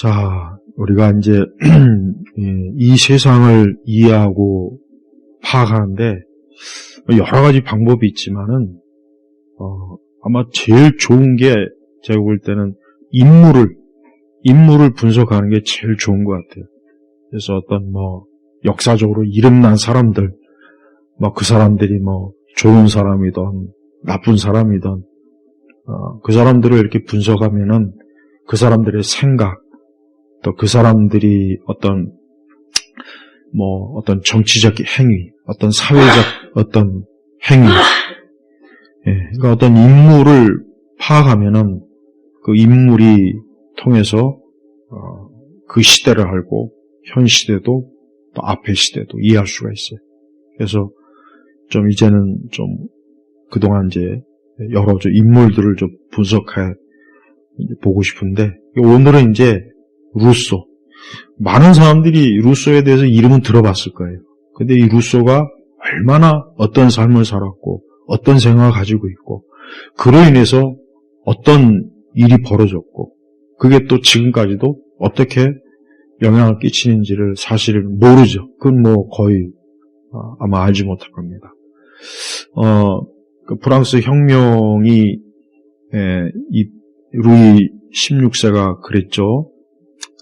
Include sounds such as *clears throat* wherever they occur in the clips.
자, 우리가 이제 *clears throat* 이 세상을 이해하고 파악하는데 여러 가지 방법이 있지만은 어, 아마 제일 좋은 게 제가 볼 때는 인물을 인물을 분석하는 게 제일 좋은 것 같아요. 그래서 어떤 뭐 역사적으로 이름난 사람들, 뭐 그 사람들이 뭐 좋은 사람이든 나쁜 사람이든 어, 그 사람들을 이렇게 분석하면은 그 사람들의 생각, 또 그 사람들이 어떤 뭐 어떤 정치적 행위, 어떤 사회적 어떤 행위, 예, 그러니까 어떤 인물을 파악하면은 그 인물이 통해서 어, 그 시대를 알고 현 시대도 또 앞의 시대도 이해할 수가 있어요. 그래서 좀 이제는 좀 그동안 이제 여러 인물들을 좀 분석해 보고 싶은데 오늘은 이제 루소 많은 사람들이 루소에 대해서 이름은 들어봤을 거예요. 근데 이 루소가 얼마나 어떤 삶을 살았고 어떤 생각을 가지고 있고 그로 인해서 어떤 일이 벌어졌고 그게 또 지금까지도 어떻게 영향을 끼치는지를 사실을 모르죠. 그건 뭐 거의 아, 아마 알지 못할 겁니다. 어, 그 프랑스 혁명이 에, 이 루이 16세가 그랬죠.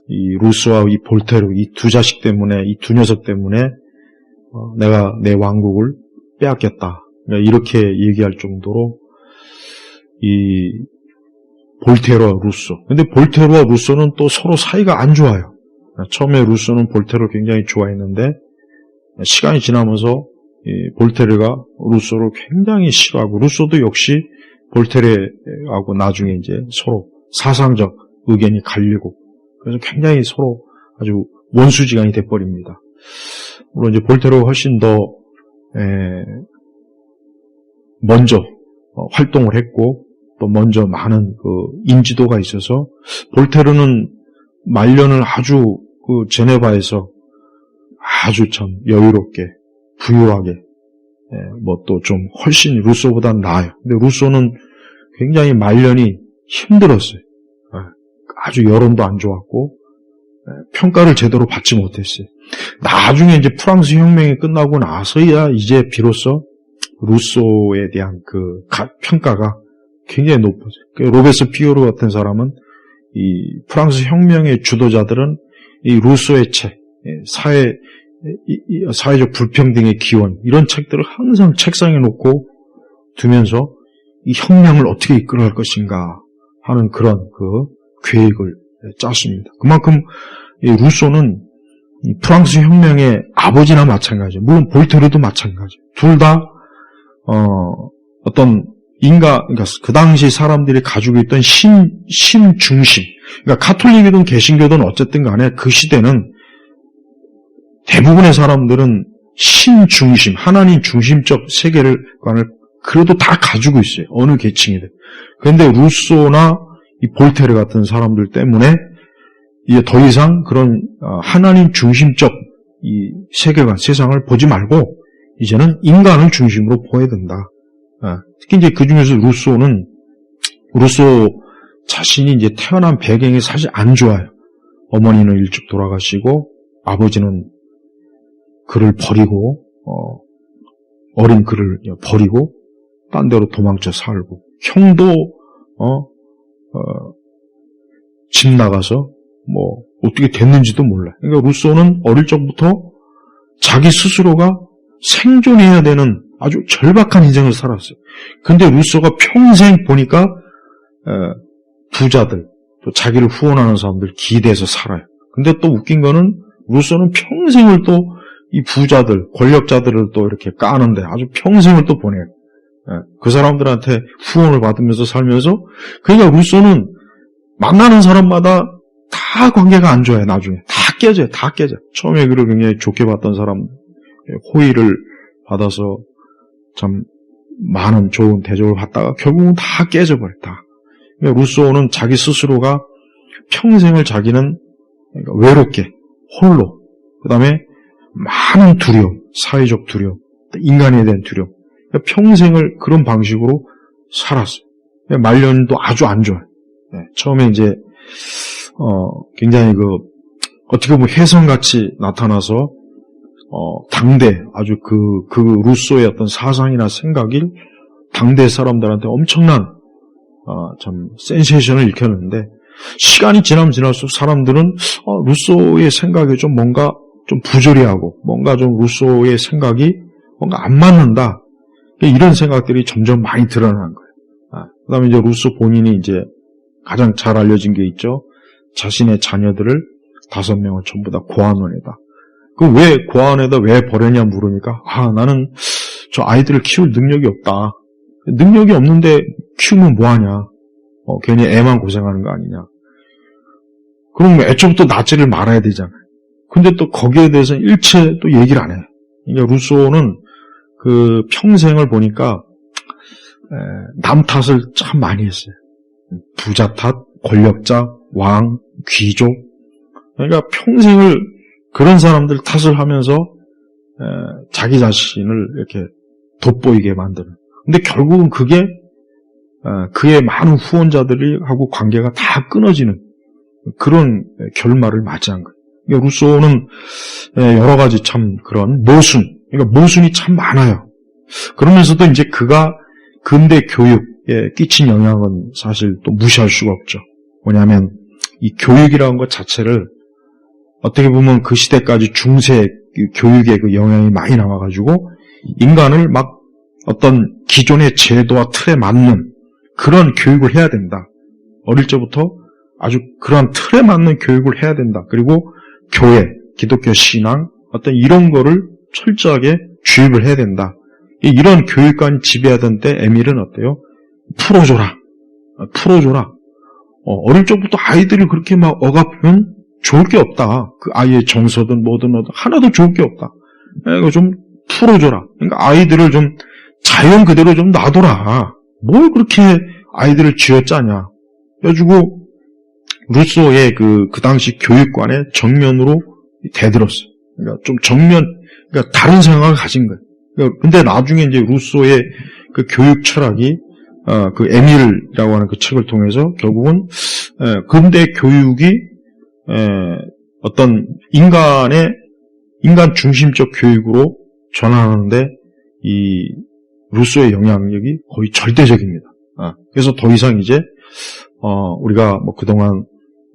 이 루스와 이 볼테르 이 두 자식 때문에 이 두 녀석 때문에 어, 내가 내 왕국을 빼앗겼다. 이렇게 얘기할 정도로 이 볼테르와 루소. 근데 볼테르와 루소는 또 서로 사이가 안 좋아요. 처음에 루소는 볼테르를 굉장히 좋아했는데 시간이 지나면서 볼테르가 루소를 굉장히 싫어하고 루소도 역시 볼테르하고 나중에 이제 서로 사상적 의견이 갈리고 그래서 굉장히 서로 아주 원수지간이 돼버립니다. 물론 이제 볼테르가 훨씬 더 먼저 어, 활동을 했고 또 먼저 많은 그 인지도가 있어서 볼테르는 말년을 아주 그 제네바에서 아주 참 여유롭게 부유하게 뭐또 좀 훨씬 루소보다는 나아요. 근데 루소는 굉장히 말년이 힘들었어요. 아주 여론도 안 좋았고 평가를 제대로 받지 못했어요. 나중에 이제 프랑스 혁명이 끝나고 나서야 이제 비로소 루소에 대한 그 평가가 굉장히 높아져요. 그 로베스 피오르 같은 사람은 이 프랑스 혁명의 주도자들은 이 루소의 책, 사회 사회적 불평등의 기원 이런 책들을 항상 책상에 놓고 두면서 이 혁명을 어떻게 이끌어갈 것인가 하는 그런 그 계획을 짰습니다. 그만큼 루소는 프랑스 혁명의 아버지나 마찬가지예요. 물론 볼테르도 마찬가지예요. 둘다 어, 어떤 인가, 그러니까 그 당시 사람들이 가지고 있던 신, 신 중심. 그러니까 카톨릭이든 개신교든 어쨌든 간에 그 시대는 대부분의 사람들은 신 중심, 하나님 중심적 세계를, 관을 그래도 다 가지고 있어요. 어느 계층이든. 그런데 루소나 이 볼테르 같은 사람들 때문에 이제 더 이상 그런 어, 하나님 중심적 이 세계관, 세상을 보지 말고 이제는 인간을 중심으로 보아야 된다. 아, 특히 이제 그 중에서 루소는 루소 자신이 이제 태어난 배경이 사실 안 좋아요. 어머니는 일찍 돌아가시고 아버지는 그를 버리고 어, 어린 그를 버리고 딴 데로 도망쳐 살고 형도 어, 어, 집 나가서 뭐 어떻게 됐는지도 몰라. 그러니까 루소는 어릴 적부터 자기 스스로가 생존해야 되는 아주 절박한 인생을 살았어요. 근데 루소가 평생 보니까 어, 부자들, 또 자기를 후원하는 사람들 기대서 살아요. 근데 또 웃긴 거는 루소는 평생을 또 이 부자들, 권력자들을 또 이렇게 까는데 아주 평생을 또 보내요. 예, 그 사람들한테 후원을 받으면서 살면서 그러니까 루소는 만나는 사람마다 다 관계가 안 좋아요. 나중에 다 깨져요. 다 깨져. 처음에 그를 굉장히 좋게 봤던 사람 호의를 받아서 참 많은 좋은 대접을 받다가 결국은 다 깨져버려, 다. 그러니까 루소는 자기 스스로가 평생을 자기는 그러니까 외롭게, 홀로, 그 다음에 많은 두려움, 사회적 두려움, 인간에 대한 두려움. 그러니까 평생을 그런 방식으로 살았어요. 그러니까 말년도 아주 안 좋아요. 네, 처음에 이제, 어, 굉장히 그, 어떻게 보면 혜성같이 나타나서, 어, 당대, 아주 그, 그 루소의 어떤 사상이나 생각이 당대 사람들한테 엄청난, 어, 참, 센세이션을 일으켰는데, 시간이 지나면 지날수록 사람들은, 어, 루소의 생각이 좀 뭔가 좀 부조리하고, 뭔가 좀 루소의 생각이 뭔가 안 맞는다. 이런 생각들이 점점 많이 드러나는 거예요. 아, 그 다음에 이제 루소 본인이 이제 가장 잘 알려진 게 있죠. 자신의 자녀들을 다섯 명을 전부 다 고아원에다. 그 왜 고아원에다 왜 버렸냐 물으니까 아 나는 저 아이들을 키울 능력이 없다. 능력이 없는데 키우면 뭐하냐. 어, 괜히 애만 고생하는 거 아니냐. 그럼 애초부터 낫지를 말아야 되잖아요. 근데 또 거기에 대해서는 일체 또 얘기를 안 해. 그러니까 루소는 그 평생을 보니까 남 탓을 참 많이 했어요. 부자 탓, 권력자, 왕, 귀족. 그러니까 평생을 그런 사람들 탓을 하면서 자기 자신을 이렇게 돋보이게 만드는. 근데 결국은 그게 그의 많은 후원자들이 하고 관계가 다 끊어지는 그런 결말을 맞이한 거예요. 그러니까 루소는 여러 가지 참 그런 모순, 그러니까 모순이 참 많아요. 그러면서도 이제 그가 근대 교육에 끼친 영향은 사실 또 무시할 수가 없죠. 뭐냐면 이 교육이라는 것 자체를 어떻게 보면 그 시대까지 중세 교육의 그 영향이 많이 남아가지고 인간을 막 어떤 기존의 제도와 틀에 맞는 그런 교육을 해야 된다. 어릴 적부터 아주 그러한 틀에 맞는 교육을 해야 된다. 그리고 교회, 기독교 신앙, 어떤 이런 거를 철저하게 주입을 해야 된다. 이런 교육관이 지배하던 때 에밀은 어때요? 풀어줘라. 풀어줘라. 어, 릴 적부터 아이들을 그렇게 막 억압하면 좋을 게 없다. 그 아이의 정서든 뭐든 하나도 좋을 게 없다. 이거 좀 풀어줘라. 그러니까 아이들을 좀 자연 그대로 좀 놔둬라. 뭘 그렇게 아이들을 쥐어짜냐. 그래가지고 루소의 그, 그 당시 교육관에 정면으로 대들었어요. 그러니까 좀 정면, 그러니까 다른 생각을 가진 거예요. 그러니까 근데 나중에 이제 루소의 그 교육 철학이 어, 그 에밀이라고 하는 그 책을 통해서 결국은 에, 근대 교육이 에, 어떤 인간의 인간 중심적 교육으로 전환하는데 이 루소의 영향력이 거의 절대적입니다. 아, 그래서 더 이상 이제 어, 우리가 뭐 그동안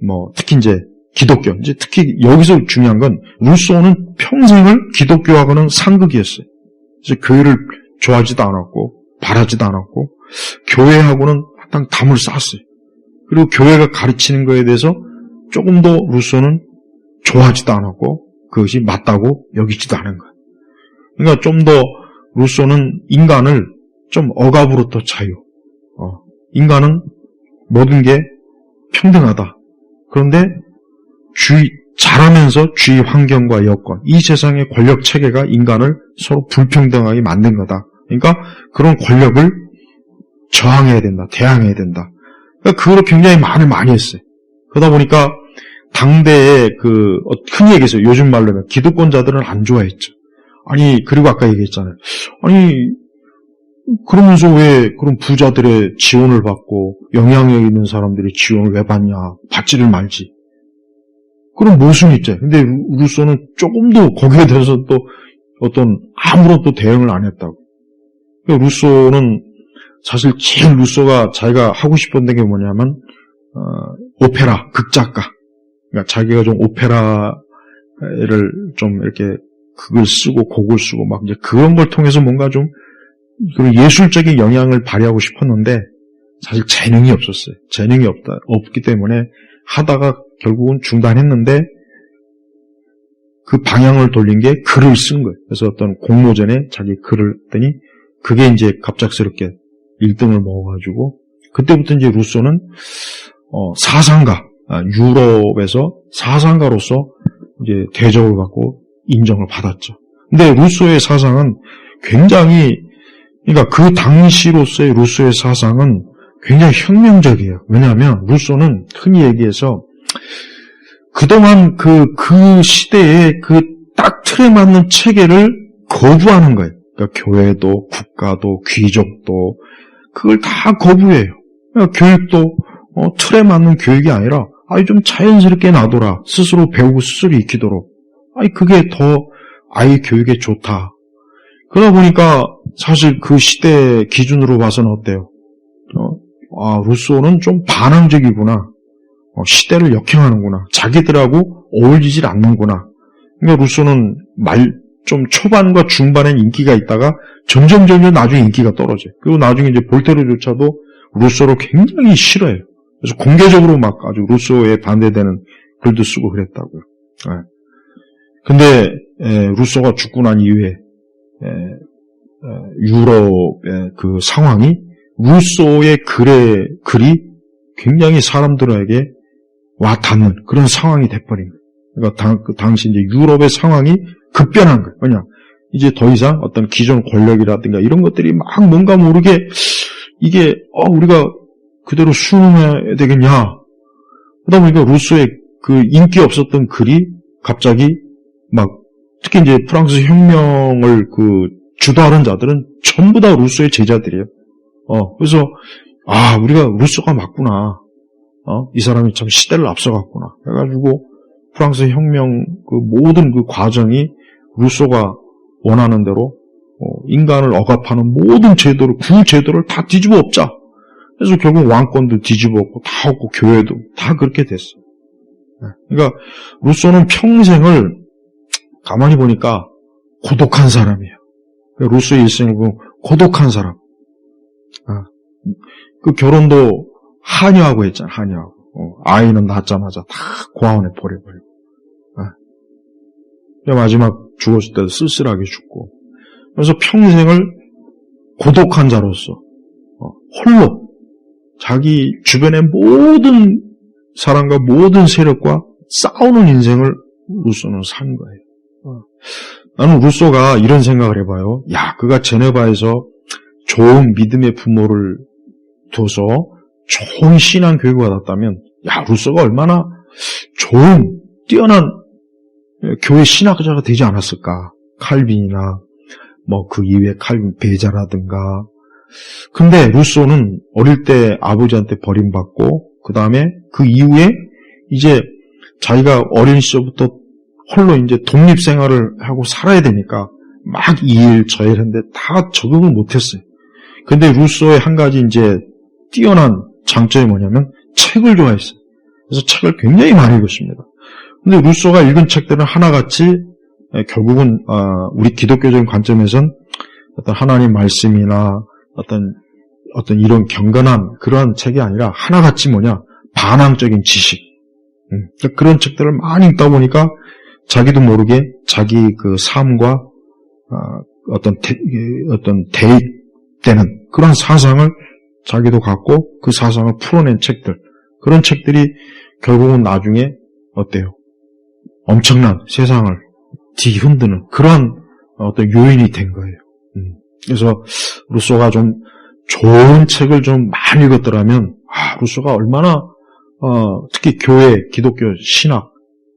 뭐 특히 이제 기독교 이제 특히 여기서 중요한 건 루소는 평생을 기독교하고는 상극이었어요. 그래서 교회를 좋아하지도 않았고 바라지도 않았고 교회하고는 항상 담을 쌓았어요. 그리고 교회가 가르치는 것에 대해서 조금 더 루소는 좋아하지도 않았고 그것이 맞다고 여기지도 않은 거예요. 그러니까 좀 더 루소는 인간을 좀 억압으로부터 자유. 어, 인간은 모든 게 평등하다. 그런데 주의 잘하면서 주위 환경과 여건, 이 세상의 권력 체계가 인간을 서로 불평등하게 만든 거다. 그러니까 그런 권력을 저항해야 된다, 대항해야 된다. 그러니까 그거를 굉장히 말을 많이 했어요. 그러다 보니까 당대의 그 어, 흔히 얘기해서 요즘 말로는 기득권자들은 안 좋아했죠. 아니 그리고 아까 얘기했잖아요. 아니 그러면서 왜 그런 부자들의 지원을 받고 영향력 있는 사람들이 지원을 왜 받냐? 받지를 말지. 그런 모순이 있죠. 근데 루소는 조금도 거기에 대해서 또 어떤 아무런 또 대응을 안 했다고. 그러니까 루소는 사실 제일 루소가 자기가 하고 싶었던 게 뭐냐면 어, 오페라 극작가. 그러니까 자기가 좀 오페라를 좀 이렇게 극을 쓰고 곡을 쓰고 막 이제 그런 걸 통해서 뭔가 좀 예술적인 영향을 발휘하고 싶었는데 사실 재능이 없었어요. 재능이 없다 없기 때문에 하다가 결국은 중단했는데 그 방향을 돌린 게 글을 쓴 거예요. 그래서 어떤 공모전에 자기 글을 했더니 그게 이제 갑작스럽게 1등을 먹어가지고 그때부터 이제 루소는 어, 사상가 아, 유럽에서 사상가로서 이제 대접을 받고 인정을 받았죠. 근데 루소의 사상은 굉장히 그러니까 그 당시로서의 루소의 사상은 굉장히 혁명적이에요. 왜냐하면 루소는 흔히 얘기해서 그동안 그, 그 시대에 그 딱 틀에 맞는 체계를 거부하는 거예요. 그러니까 교회도, 국가도, 귀족도, 그걸 다 거부해요. 그러니까 교육도 어, 틀에 맞는 교육이 아니라 아이 좀 자연스럽게 놔둬라. 스스로 배우고 스스로 익히도록. 아이 그게 더 아이 교육에 좋다. 그러다 보니까 사실 그 시대 기준으로 봐서는 어때요? 어, 아, 루소는 좀 반항적이구나. 어, 시대를 역행하는구나. 자기들하고 어울리질 않는구나. 그러니까 루소는 말, 좀 초반과 중반엔 인기가 있다가 점점 점점 나중에 인기가 떨어져요. 그리고 나중에 이제 볼테르조차도 루소를 굉장히 싫어해요. 그래서 공개적으로 막 아주 루소에 반대되는 글도 쓰고 그랬다고요. 예. 근데 에, 루소가 죽고 난 이후에 에, 에, 유럽의 그 상황이 루소의 글의 글이 굉장히 사람들에게 와 닿는 그런 상황이 돼버린 거예요. 그러니까 당, 그 당시 이제 유럽의 상황이 급변한 거예요. 왜냐? 이제 더 이상 어떤 기존 권력이라든가 이런 것들이 막 뭔가 모르게 이게 어, 우리가 그대로 수용해야 되겠냐? 그러다 보니까 루소의 그 인기 없었던 글이 갑자기 막 특히 이제 프랑스 혁명을 그 주도하는 자들은 전부 다 루소의 제자들이에요. 어, 그래서 아 우리가 루소가 맞구나. 어, 이 사람이 참 시대를 앞서갔구나. 해가지고 프랑스 혁명 그 모든 그 과정이 루소가 원하는 대로 어, 인간을 억압하는 모든 제도를 구 제도를 다 뒤집어 엎자. 그래서 결국 왕권도 뒤집어 엎고 다 엎고 교회도 다 그렇게 됐어요. 네. 그러니까 루소는 평생을 가만히 보니까 고독한 사람이에요. 그러니까 루소의 일생을 보면 고독한 사람. 아, 그 결혼도 한여하고 했잖아, 한여하고. 어, 아이는 낳자마자 다 고아원에 보내버리고. 아. 마지막 죽었을 때도 쓸쓸하게 죽고. 그래서 평생을 고독한 자로서, 어, 홀로, 자기 주변의 모든 사람과 모든 세력과 싸우는 인생을 루소는 산 거예요. 어. 나는 루소가 이런 생각을 해봐요. 야, 그가 제네바에서 좋은 믿음의 부모를 둬서 좋은 신앙 교육을 받았다면, 야, 루소가 얼마나 좋은, 뛰어난 교회 신학자가 되지 않았을까. 칼빈이나, 뭐, 그 이외에 칼빈 베자라든가. 근데 루소는 어릴 때 아버지한테 버림받고, 그 다음에 그 이후에 이제 자기가 어린 시절부터 홀로 이제 독립 생활을 하고 살아야 되니까 막 이 일 저일 했는데 다 적응을 못했어요. 근데 루소의 한 가지 이제 뛰어난 장점이 뭐냐면 책을 좋아했어요. 그래서 책을 굉장히 많이 읽었습니다. 근데 루소가 읽은 책들은 하나같이 결국은 아, 우리 기독교적인 관점에선 어떤 하나님 말씀이나 어떤 어떤 이런 경건한 그러한 책이 아니라 하나같이 뭐냐 반항적인 지식 음, 그러니까 그런 책들을 많이 읽다 보니까 자기도 모르게 자기 그 삶과 아, 어떤 대, 어떤 대입되는 그런 사상을 자기도 갖고 그 사상을 풀어낸 책들 그런 책들이 결국은 나중에 어때요? 엄청난 세상을 뒤흔드는 그런 어떤 요인이 된 거예요. 음. 그래서 루소가 좀 좋은 책을 좀 많이 읽었더라면 아, 루소가 얼마나 어, 특히 교회, 기독교 신학,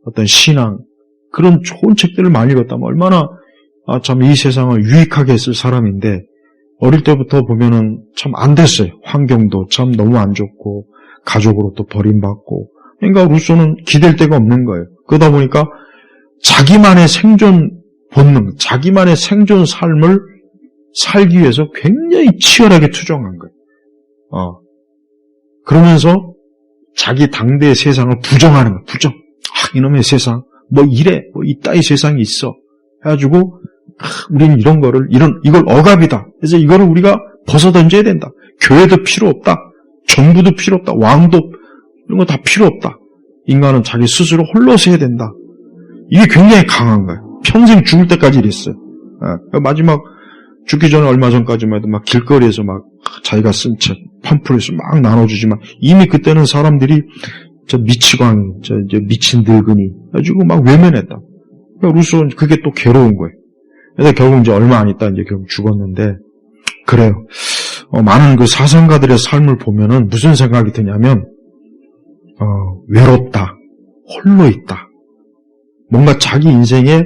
어떤 신앙 그런 좋은 책들을 많이 읽었다면 얼마나 아, 참 이 세상을 유익하게 했을 사람인데 어릴 때부터 보면은 참 안 됐어요. 환경도 참 너무 안 좋고 가족으로 또 버림받고 그러니까 루소는 기댈 데가 없는 거예요. 그러다 보니까 자기만의 생존 본능, 자기만의 생존 삶을 살기 위해서 굉장히 치열하게 투정한 거예요. 어. 그러면서 자기 당대의 세상을 부정하는 거예요. 부정. 아, 이놈의 세상. 뭐 이래. 뭐 이따위 세상이 있어. 해가지고 아, 우리는 이런 거를 이런 이걸 억압이다. 그래서 이거를 우리가 벗어 던져야 된다. 교회도 필요 없다. 정부도 필요 없다. 왕도 이런 거 다 필요 없다. 인간은 자기 스스로 홀로서 해야 된다. 이게 굉장히 강한 거예요. 평생 죽을 때까지 이랬어요. 아, 마지막 죽기 전에 얼마 전까지만 해도 막 길거리에서 막 자기가 쓴 책, 팜플렛을 막 나눠주지만 이미 그때는 사람들이 저 미치광, 저 이제 미친 늙은이 해가지고 막 외면했다. 그러니까 루소는 그게 또 괴로운 거예요. 그래서 결국 이제 얼마 안 있다 이제 결국 죽었는데 그래요. 어, 많은 그 사상가들의 삶을 보면은 무슨 생각이 드냐면 어, 외롭다, 홀로 있다. 뭔가 자기 인생에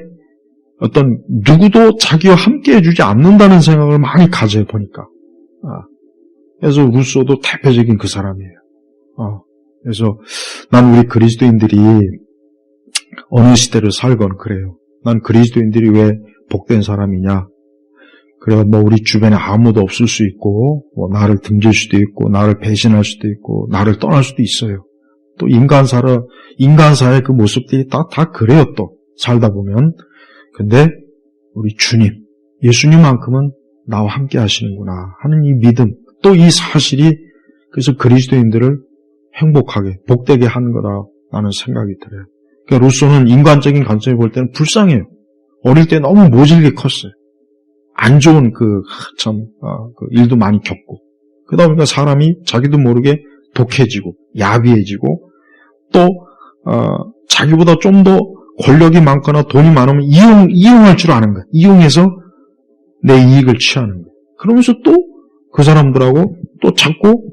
어떤 누구도 자기와 함께 해주지 않는다는 생각을 많이 가져요 보니까. 아, 그래서 루소도 대표적인 그 사람이에요. 어, 그래서 난 우리 그리스도인들이 어느 시대를 살건 그래요. 난 그리스도인들이 왜 복된 사람이냐? 그래 뭐 우리 주변에 아무도 없을 수 있고 뭐 나를 등질 수도 있고 나를 배신할 수도 있고 나를 떠날 수도 있어요. 또 인간사를 인간사의 그 모습들이 다 다 그래요 또 살다 보면. 근데 우리 주님 예수님만큼은 나와 함께 하시는구나 하는 이 믿음 또 이 사실이 그래서 그리스도인들을 행복하게 복되게 하는 거다라는 생각이 들어요. 그러니까 루소는 인간적인 관점에 볼 때는 불쌍해요. 어릴 때 너무 모질게 컸어요. 안 좋은 그, 참, 아, 그 일도 많이 겪고. 그러다 보니까 사람이 자기도 모르게 독해지고, 야비해지고, 또, 어, 자기보다 좀 더 권력이 많거나 돈이 많으면 이용, 이용할 줄 아는 거야. 이용해서 내 이익을 취하는 거야. 그러면서 또 그 사람들하고 또 자꾸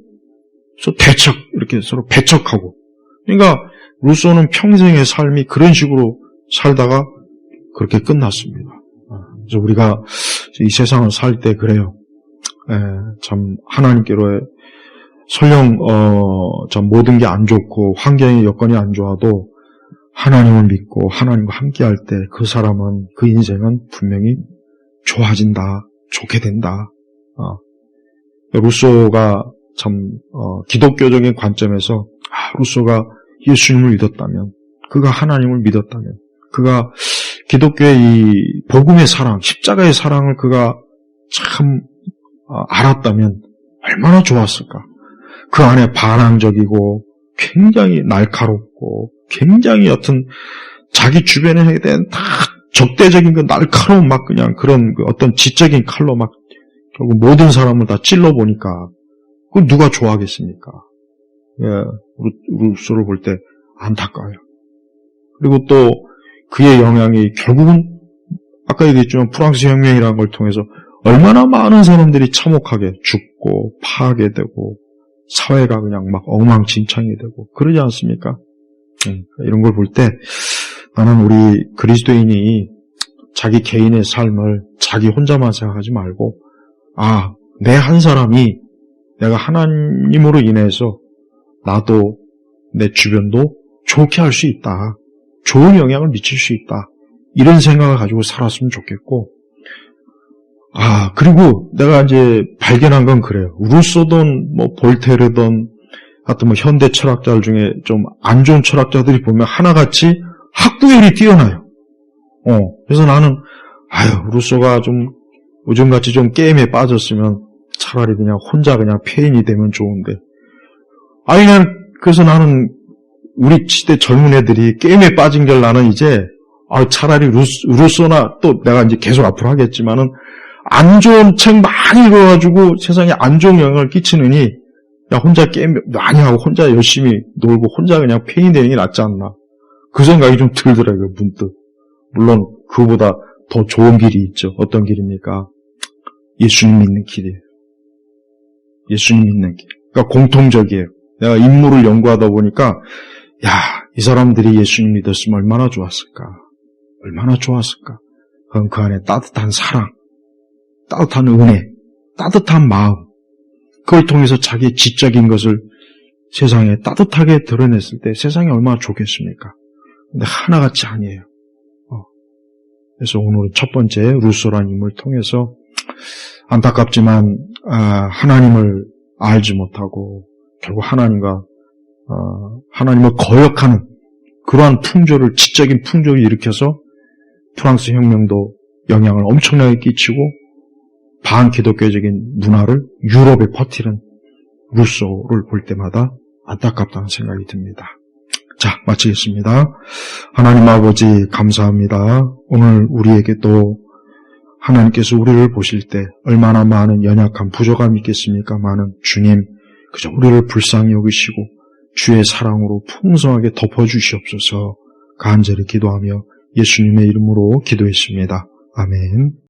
대척, 이렇게 서로 배척하고. 그러니까 루소는 평생의 삶이 그런 식으로 살다가 그렇게 끝났습니다. 그래서 우리가 이 세상을 살 때 그래요. 에, 참 하나님께로의 설령 어, 참 모든 게 안 좋고 환경의 여건이 안 좋아도 하나님을 믿고 하나님과 함께할 때 그 사람은 그 인생은 분명히 좋아진다, 좋게 된다. 어. 루소가 참 어, 기독교적인 관점에서 아, 루소가 예수님을 믿었다면, 그가 하나님을 믿었다면, 그가 기독교의 이 복음의 사랑, 십자가의 사랑을 그가 참 어, 알았다면 얼마나 좋았을까. 그 안에 반항적이고 굉장히 날카롭고 굉장히 어떤 자기 주변에 대한 다 적대적인 그 날카로운 막 그냥 그런 그 어떤 지적인 칼로 막 결국 모든 사람을 다 찔러 보니까 그 누가 좋아하겠습니까? 예, 루소를 볼 때 안타까워요. 그리고 또 그의 영향이 결국은 아까 얘기했지만 프랑스 혁명이라는 걸 통해서 얼마나 많은 사람들이 참혹하게 죽고 파괴되고 사회가 그냥 막 엉망진창이 되고 그러지 않습니까? 음, 이런 걸 볼 때 나는 우리 그리스도인이 자기 개인의 삶을 자기 혼자만 생각하지 말고 아, 내 한 사람이 내가 하나님으로 인해서 나도 내 주변도 좋게 할 수 있다. 좋은 영향을 미칠 수 있다. 이런 생각을 가지고 살았으면 좋겠고, 아, 그리고 내가 이제 발견한 건 그래요. 루소든, 뭐, 볼테르든, 하여튼 뭐, 현대 철학자들 중에 좀 안 좋은 철학자들이 보면 하나같이 학구열이 뛰어나요. 어, 그래서 나는, 아유, 루소가 좀, 요즘같이 좀 게임에 빠졌으면 차라리 그냥 혼자 그냥 폐인이 되면 좋은데. 아니, 난, 그래서 나는 우리 시대 젊은 애들이 게임에 빠진 걸 나는 이제 아, 차라리 루스, 루소나 또 내가 이제 계속 앞으로 하겠지만은 안 좋은 책 많이 읽어가지고 세상에 안 좋은 영향을 끼치느니 야 혼자 게임 많이 하고 혼자 열심히 놀고 혼자 그냥 페인 되는 게 낫지 않나? 그 생각이 좀 들더라고요 문득. 물론 그보다 더 좋은 길이 있죠. 어떤 길입니까? 예수님 믿는 길이에요. 예수님 믿는 길. 그러니까 공통적이에요. 내가 인물을 연구하다 보니까 야, 이 사람들이 예수님 믿었으면 얼마나 좋았을까? 얼마나 좋았을까? 그럼 그 안에 따뜻한 사랑, 따뜻한 은혜, 따뜻한 마음, 그걸 통해서 자기 지적인 것을 세상에 따뜻하게 드러냈을 때 세상이 얼마나 좋겠습니까? 근데 하나같이 아니에요. 어. 그래서 오늘은 첫 번째 루소라는 인물을 통해서 안타깝지만 아, 하나님을 알지 못하고 결국 하나님과 어, 하나님을 거역하는 그러한 풍조를 지적인 풍조를 일으켜서 프랑스 혁명도 영향을 엄청나게 끼치고 반기독교적인 문화를 유럽에 퍼뜨리는 루소를 볼 때마다 안타깝다는 생각이 듭니다. 자, 마치겠습니다. 하나님 아버지 감사합니다. 오늘 우리에게 또 하나님께서 우리를 보실 때 얼마나 많은 연약한 부족함이 있겠습니까? 많은 주님, 그저 우리를 불쌍히 여기시고 주의 사랑으로 풍성하게 덮어주시옵소서 간절히 기도하며 예수님의 이름으로 기도했습니다. 아멘.